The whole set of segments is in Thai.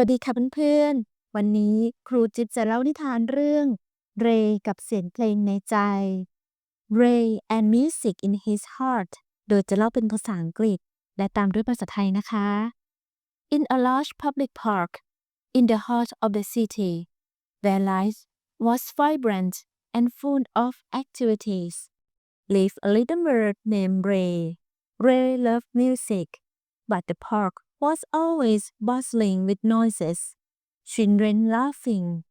วัสดีค่ะเพื่อนๆ วันนี้ครูจิ๊บจะเล่านิทานเรื่อง Ray กับเสียงเพลงในใจ Ray and Music in His Heart โดยจะเล่าเป็นภาษาอังกฤษ และตามด้วยภาษาไทยนะคะ In a large public park in the heart of the city where life was vibrant and full of activities lived a little bird named Ray. Ray loved music, but the park was always bustling with noises, children laughing,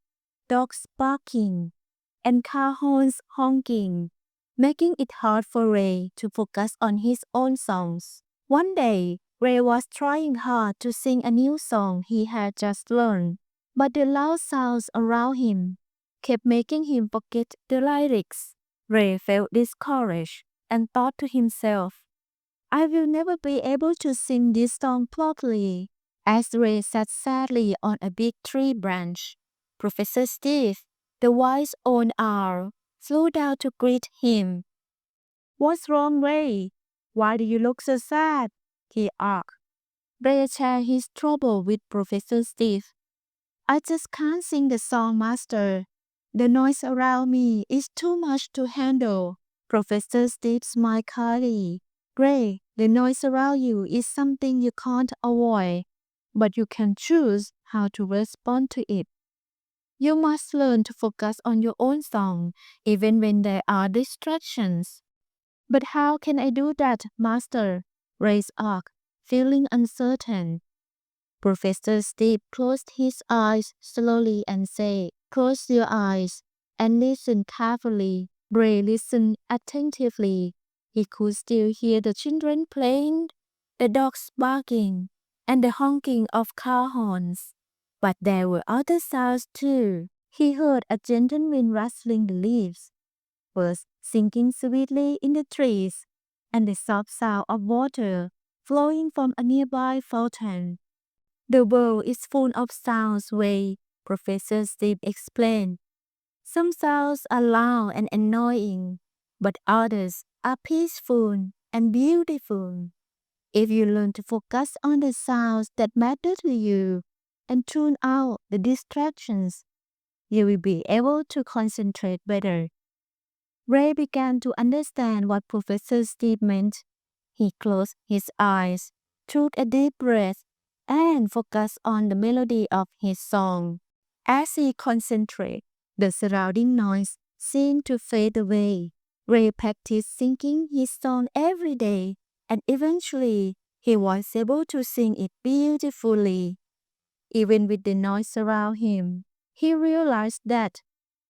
dogs barking, and car horns honking, making it hard for Ray to focus on his own songs. One day, Ray was trying hard to sing a new song he had just learned, but the loud sounds around him kept making him forget the lyrics. Ray felt discouraged and thought to himself, I will never be able to sing this song properly. As Ray sat sadly on a big tree branch, Professor Steve, the wise old owl, flew down to greet him. What's wrong, Ray? Why do you look so sad? he asked. Ray shared his trouble with Professor Steve. I just can't sing the song, Master. The noise around me is too much to handle. Professor Steve smiled kindly. Ray, the noise around you is something you can't avoid, but you can choose how to respond to it. You must learn to focus on your own song, even when there are distractions. But how can I do that, Master? Ray asked, feeling uncertain. Professor Steve closed his eyes slowly and said, Close your eyes and listen carefully. Ray listened attentively. He could still hear the children playing, the dogs barking, and the honking of car horns. But there were other sounds too. He heard a gentle wind rustling the leaves, birds singing sweetly in the trees, and the soft sound of water flowing from a nearby fountain. The world is full of sounds, Ray, Professor Steve explained. Some sounds are loud and annoying, but others are peaceful and beautiful. If you learn to focus on the sounds that matter to you and tune out the distractions, you will be able to concentrate better. Ray began to understand what Professor Steve meant. He closed his eyes, took a deep breath, and focused on the melody of his song. As he concentrated, the surrounding noise seemed to fade away. Ray practiced singing his song every day, and eventually he was able to sing it beautifully. Even with the noise around him, he realized that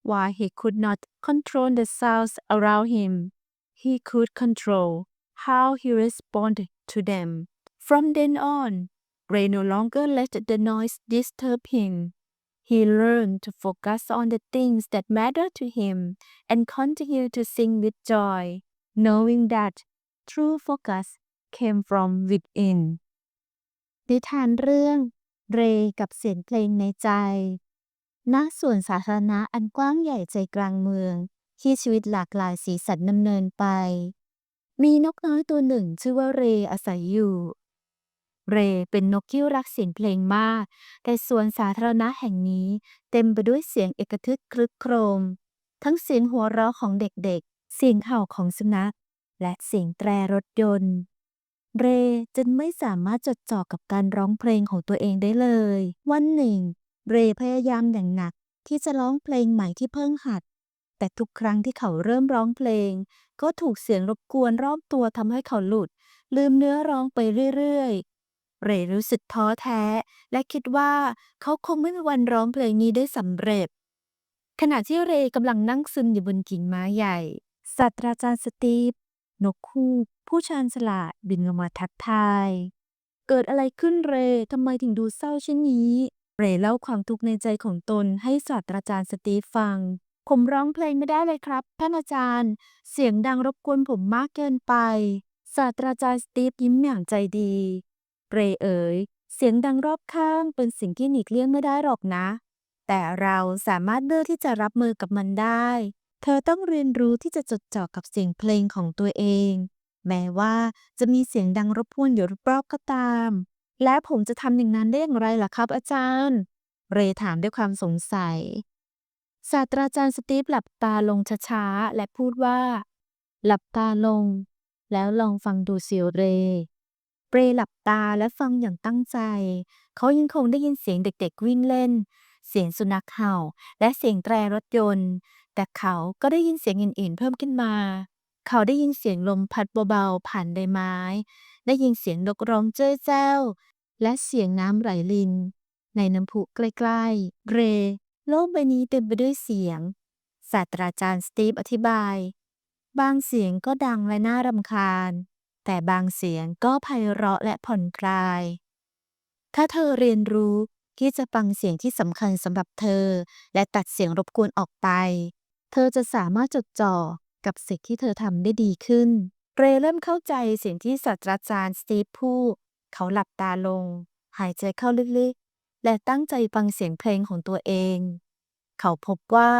while he could not control the sounds around him, he could control how he responded to them. From then on, Ray no longer let the noise disturb him. He learned to focus on the things that matter to him and continue to sing with joy, knowing that true focus came from within นิทานเรื่อง เรกับเสียงเพลงในใจ ณ ส่วนสาธารณะอันกว้างใหญ่ใจกลางเมือง ที่ชีวิตหลากหลายสีสันดำเนินไป มีนกน้อยตัวหนึ่งชื่อว่าเรอาศัยอยู่ เรเป็นนกที่รักเสียงเพลงมาก แต่สวนสาธารณะแห่งนี้เต็มไปด้วยเสียงเอกทึกครึกโครม ทั้งเสียงหัวเราะของเด็กๆ เสียงเห่าของสุนัข และเสียงแตรรถยนต์ เรจึงไม่สามารถจดจ่อกับการร้องเพลงของตัวเองได้เลย วันหนึ่ง เรพยายามอย่างหนักที่จะร้องเพลงใหม่ที่เพิ่งหัด แต่ทุกครั้งที่เขาเริ่มร้องเพลง ก็ถูกเสียงรบกวนรอบตัวทำให้เขาหลุด ลืมเนื้อร้องไปเรื่อยๆ เรย์รู้สึกท้อแท้ และคิดว่าเขาคงไม่มีวันร้องเพลงนี้ได้สำเร็จ ขณะที่เรย์กำลังนั่งซึมอยู่บนกิ่งไม้ใหญ่ศาสตราจารย์สตีฟนกคู่ผู้ชาญฉลาดบินลงมาทักทาย เกิดอะไรขึ้นเรย์ทำไมถึงดูเศร้าเช่นนี้ เรย์เล่าความทุกข์ในใจของตนให้ศาสตราจารย์สตีฟฟัง ผมร้องเพลงไม่ได้เลยครับท่านอาจารย์ เสียงดังรบกวนผมมากเกินไปศาสตราจารย์สตีฟยิ้มอย่างใจดี เรเอ๋ย เสียงดังรอบข้างเป็นสิ่งที่หลีกเลี่ยงไม่ได้หรอกนะ แต่เราสามารถเลือกที่จะรับมือกับมันได้ เธอต้องเรียนรู้ที่จะจดจ่อกับเสียงเพลงของตัวเอง แม้ว่าจะมีเสียงดังรบกวนอยู่รอบๆก็ตาม และผมจะทำอย่างนั้นได้อย่างไรล่ะครับอาจารย์ เรถามด้วยความสงสัย ศาสตราจารย์สตีฟหลับตาลงช้าๆและพูดว่า หลับตาลง แล้วลองฟังดูสิเรย์เรย์หลับตาและฟังอย่างตั้งใจ เขายังคงได้ยินเสียงเด็กๆวิ่งเล่น เสียงสุนัขเห่า และเสียงแตรรถยนต์ แต่เขาก็ได้ยินเสียงอื่นๆเพิ่มขึ้นมา เขาได้ยินเสียงลมพัดเบาๆผ่านใบไม้ ได้ยินเสียงนกร้องเจ้ยแจ้ว และเสียงน้ำไหลริน ในน้ำพุใกล้ๆ เรย์โลกใบนี้เต็มไปด้วยเสียง ศาสตราจารย์สตีฟอธิบาย บางเสียงก็ดังและน่ารำคาญ แต่บางเสียงก็ไพเราะและผ่อนคลาย ถ้าเธอเรียนรู้ที่จะฟังเสียงที่สำคัญสำหรับเธอ และตัดเสียงรบกวนออกไป เธอจะสามารถจดจ่อกับสิ่งที่เธอทำได้ดีขึ้น เรเริ่มเข้าใจสิ่งที่ศาสตราจารย์สตีฟพูดเขาหลับตาลง หายใจเข้าลึกๆ และตั้งใจฟังเสียงเพลงของตัวเอง เขาพบว่า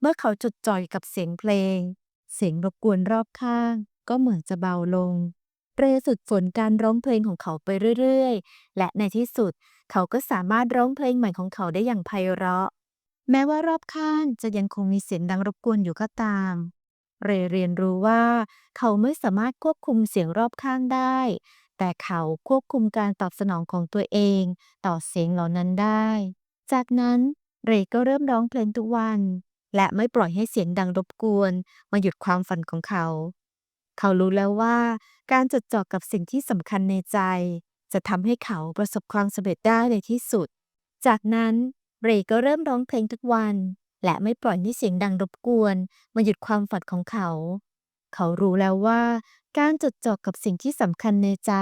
เมื่อเขาจดจ่อยกับเสียงเพลง เสียงรบกวนรอบข้าง ก็เหมือนจะเบาลง เรย์ฝึกฝนการร้องเพลงของเขาไปเรื่อยๆ และในที่สุด เขาก็สามารถร้องเพลงใหม่ของเขาได้อย่างไพเราะ แม้ว่ารอบข้างจะยังคงมีเสียงดังรบกวนอยู่ก็ตาม เรย์เรียนรู้ว่า เขาไม่สามารถควบคุมเสียงรอบข้างได้ แต่เขาควบคุมการตอบสนองของตัวเอง ต่อเสียงเหล่านั้นได้ จากนั้นเรย์ก็เริ่มร้องเพลงทุกวัน และไม่ปล่อยให้เสียงดังรบกวน มาหยุดความฝันของเขา เขารู้แล้วว่า การจดจ่อกับสิ่งที่สำคัญในใจ จะทำให้เขาประสบความสำเร็จได้ในที่สุด จากนั้นเรย์ก็เริ่มร้องเพลงทุกวัน และไม่ปล่อยให้เสียงดังรบกวน มาหยุดความฝันของเขา เขารู้แล้วว่า การจดจ่อกับสิ่งที่สำคัญในใจ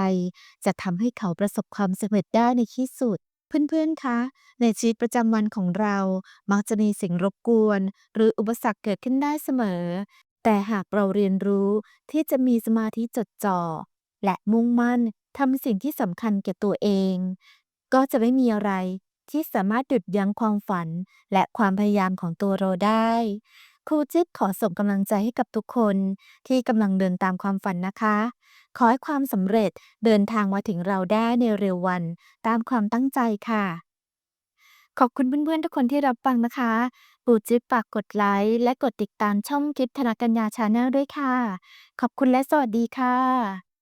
จะทำให้เขาประสบความสำเร็จได้ในที่สุดเพื่อนๆ คะ ในชีวิตประจำวันของเรา มักจะมีสิ่งรบกวน หรืออุปสรรคเกิดขึ้นได้เสมอ แต่หากเราเรียนรู้ที่จะมีสมาธิจดจ่อ และมุ่งมั่นทำสิ่งที่สำคัญแก่ตัวเอง ก็จะไม่มีอะไรที่สามารถหยุดยั้งความฝัน และความพยายามของตัวเราได้ ครูจิ๊บขอส่งกำลังใจให้กับทุกคนที่กำลังเดินตามความฝันนะคะ ขอให้ความสำเร็จเดินทางมาถึงเราได้ในเร็ววันตามความตั้งใจค่ะ ขอบคุณเพื่อนๆ ทุกคนที่รับฟังนะคะครูจิ๊บฝากกดไลค์และกดติดตามช่องคลิปธนกัญญาชาแนลด้วยค่ะ ขอบคุณและสวัสดีค่ะ